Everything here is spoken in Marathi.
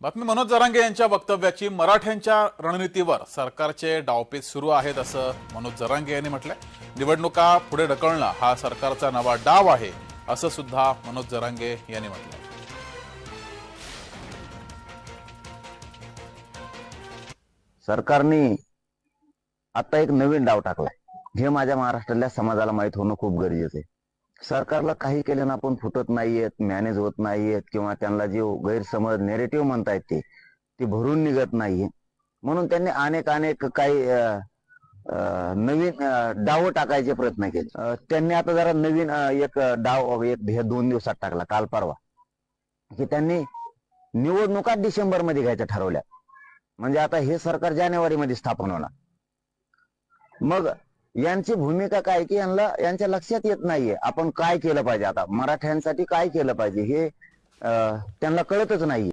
बातमी मनोज जरांगे यांच्या वक्तव्याची. मराठ्यांच्या रणनीतीवर सरकारचे डावपेच सुरू आहेत असं मनोज जरांगे यांनी म्हटलंय. निवडणुका पुढे ढकलणं हा सरकारचा नवा डाव आहे असं सुद्धा मनोज जरांगे यांनी म्हटलंय. सरकारने आता एक नवीन डाव टाकलाय. हे माझ्या महाराष्ट्रातल्या समाजाला माहीत होणं खूप गरजेचं आहे. सरकारला काही केल्यानं आपण फुटत नाहीयेत मॅनेज होत नाहीयेत किंवा त्यांना जे गैरसमज नेरेटिव्ह म्हणतायत ते ते भरून निघत नाहीये म्हणून त्यांनी अनेक अनेक काही नवीन डाव टाकायचे प्रयत्न केले. त्यांनी आता जरा नवीन एक डाव एक हे दोन दिवसात टाकला काल परवा. की त्यांनी निवडणुका डिसेंबरमध्ये घ्यायच्या ठरवल्या. म्हणजे आता हे सरकार जानेवारी मध्ये स्थापन होणार. मग यांची भूमिका काय की यांना यांच्या लक्षात येत नाहीये. आपण काय केलं पाहिजे आता? मराठ्यांसाठी काय केलं पाहिजे? हे त्यांना कळतच नाहीये.